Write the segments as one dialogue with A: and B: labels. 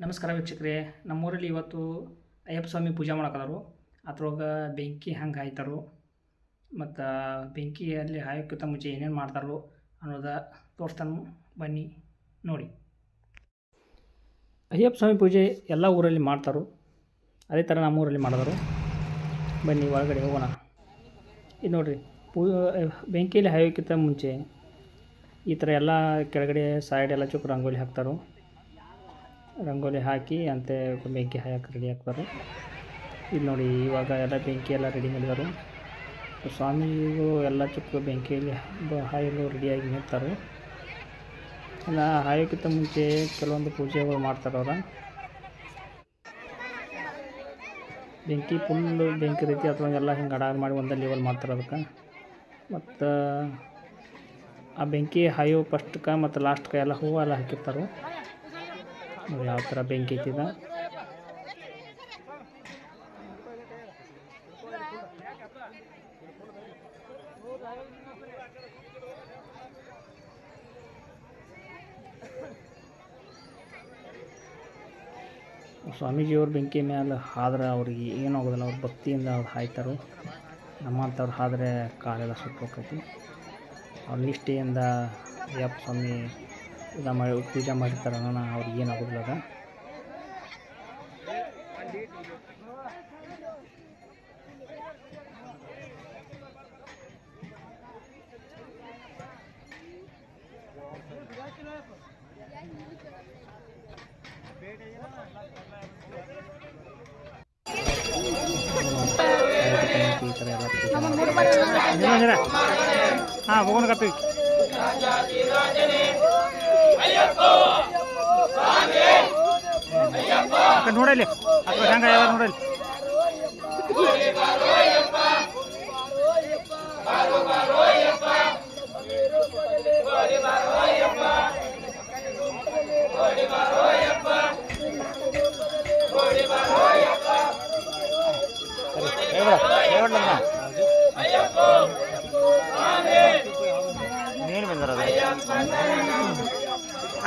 A: ನಮಸ್ಕಾರ ವೀಕ್ಷಕರೇ. ನಮ್ಮೂರಲ್ಲಿ ಇವತ್ತು ಅಯ್ಯಪ್ಪ ಸ್ವಾಮಿ ಪೂಜೆ ಮಾಡಕತ್ತಾರು. ಅದ್ರೊಳಗೆ ಬೆಂಕಿ ಹಂಗೆ ಹಾಯ್ತಾರು. ಮತ್ತು ಬೆಂಕಿಯಲ್ಲಿ ಹಾಯೋಕ್ಕಿಂತ ಮುಂಚೆ ಏನೇನು ಮಾಡ್ತಾರೋ ಅನ್ನೋದ ತೋರಿಸ್ತಾನು ಬನ್ನಿ ನೋಡಿ. ಅಯ್ಯಪ್ಪ ಸ್ವಾಮಿ ಪೂಜೆ ಎಲ್ಲ ಊರಲ್ಲಿ ಮಾಡ್ತಾರೋ. ಅದೇ ಥರ ನಮ್ಮ ಊರಲ್ಲಿ ಮಾಡಿದ್ರು. ಬನ್ನಿ, ಒಳಗಡೆ ಹೋಗೋಣ. ಇದು ನೋಡಿರಿ, ಪೂ, ಬೆಂಕಿಯಲ್ಲಿ ಹಾಯೋಕ್ಕಿಂತ ಮುಂಚೆ ಈ ಥರ ಎಲ್ಲ ಕೆಳಗಡೆ ಸೈಡ್ ಎಲ್ಲ ಚುಕ್ ರಂಗೋಲಿ ಹಾಕ್ತಾರೆ. ರಂಗೋಲಿ ಹಾಕಿ ಅಂತೆ ಬೆಂಕಿ ಹಾಯಕ್ಕೆ ರೆಡಿ ಆಗ್ತಾರೆ ಇಲ್ಲಿ ನೋಡಿ ಇವಾಗ ಎಲ್ಲ ಬೆಂಕಿ ಎಲ್ಲ ರೆಡಿ ಮಾಡಿದ್ದಾರೆ ಸ್ವಾಮಿಗಳು ಎಲ್ಲ ಚುಕ್ಕ ಬೆಂಕಿಯಲ್ಲಿ ಹಾಯಲು ರೆಡಿಯಾಗಿ ನಿಂತಾರೆ. ಇನ್ನು ಹಾಯೋಕ್ಕಿಂತ ಮುಂಚೆ ಕೆಲವೊಂದು ಪೂಜೆಗಳು ಮಾಡ್ತಾರೆ ಅವ್ರು. ಬೆಂಕಿ ಫುಲ್ ಬೆಂಕಿ ರೀತಿ ಅಥವಾ ಎಲ್ಲ ಹಿಂಗೆ ಅಡಾಗ ಮಾಡಿ ಒಂದೇ ಲೆವೆಲ್ ಮಾಡ್ತಾರೆ ಅದಕ್ಕೆ. ಮತ್ತು ಆ ಬೆಂಕಿ ಹಾಯೋ ಫಸ್ಟ್ಗೆ ಮತ್ತು ಲಾಸ್ಟ್ಕ ಎಲ್ಲ ಹೂವು ಎಲ್ಲ ಹಾಕಿರ್ತಾರೆ. ನೋಡಿ ಯಾವ ಥರ ಬೆಂಕಿ ಐತಿದ ಸ್ವಾಮೀಜಿಯವ್ರ ಬೆಂಕಿ ಮೇಲೆ ಆದ್ರೆ ಅವ್ರಿಗೆ ಏನಾಗೋದಿಲ್ಲ ಅವ್ರ ಭಕ್ತಿಯಿಂದ ಅವ್ರು ಹಾಯ್ತಾರೆ. ನಮ್ಮಂಥವ್ರು ಆದರೆ ಕಾಲೆಲ್ಲ ಸುಟ್ಟೋಕೈತಿ. ಅವ್ರ ನಿಷ್ಠೆಯಿಂದ ಯಪ್ಪ ಸ್ವಾಮಿ ಪೂಜಾ ಮಾಡಿ ಪೂಜೆ ಮಾಡಿರ್ತಾರಲ್ಲ ಅವ್ರಿಗೆ ಏನಾಗೋದಿಲ್ಲ ಅದು. ಹೋಗೋಣ ಥರ ಎಲ್ಲ ಹಾಂ ನೋಡಲಿ ಅಥವಾ ಹೆಂಗ ಯಾವ ನೋಡಲಿ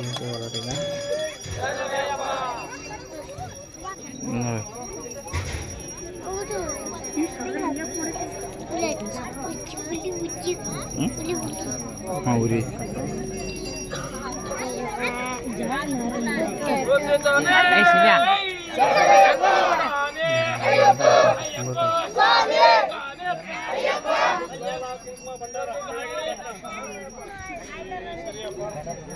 A: 이쪽으로 되나? 오늘 응? 아 우리 열심히 야.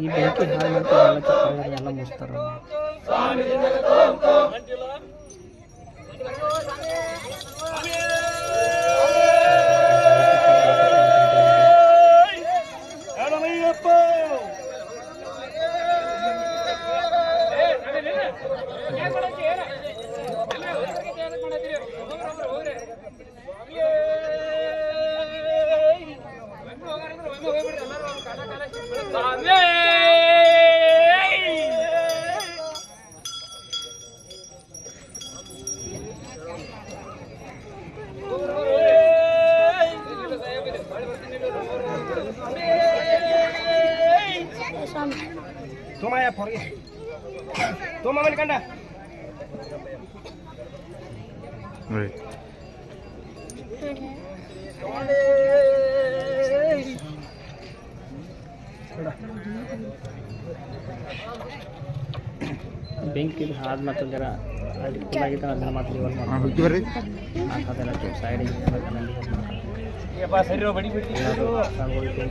A: ಈ ಬೆಂಕಿ ಹಾಳು ಮಾಡ್ತಾರೆ ಎಲ್ಲ ಚಪ್ಪಾಳೆ ಎಲ್ಲ ಮುಚ್ತಾರೆ
B: Toma ya, por ahí. Toma, Manicanda.
C: ನೋಡಿ
B: Toma.
A: ಬೆಂಕಿ ಆದ ಮತ್ತು ಜರ ಅಲ್ಲಿ ಕುಲ್ಲಾಗಿದ್ದ ಅದನ್ನ ಮಾತ್ರ ಲಿವರ್
C: ಹಾಂ
A: ಮಾಡಿ
C: ಹೋಗಿ ಬರ್ರಿ
A: ಅದೆಲ್ಲ ಸೈಡಿಗೆ
B: ಏಪ್ಪ ಸರಿ ಬಡಿ ಬಿಡಿ
A: ಸಣ್ಣ ಹುಡುಗರು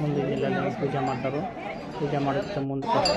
A: ಮುಂದೆ ಎಲ್ಲ ಪೂಜೆ ಮಾಡ್ತಾರೆ? ಪೂಜೆ ಮಾಡೋದಕ್ಕೆ ಮುಂದೆ ಫಸ್ಟ್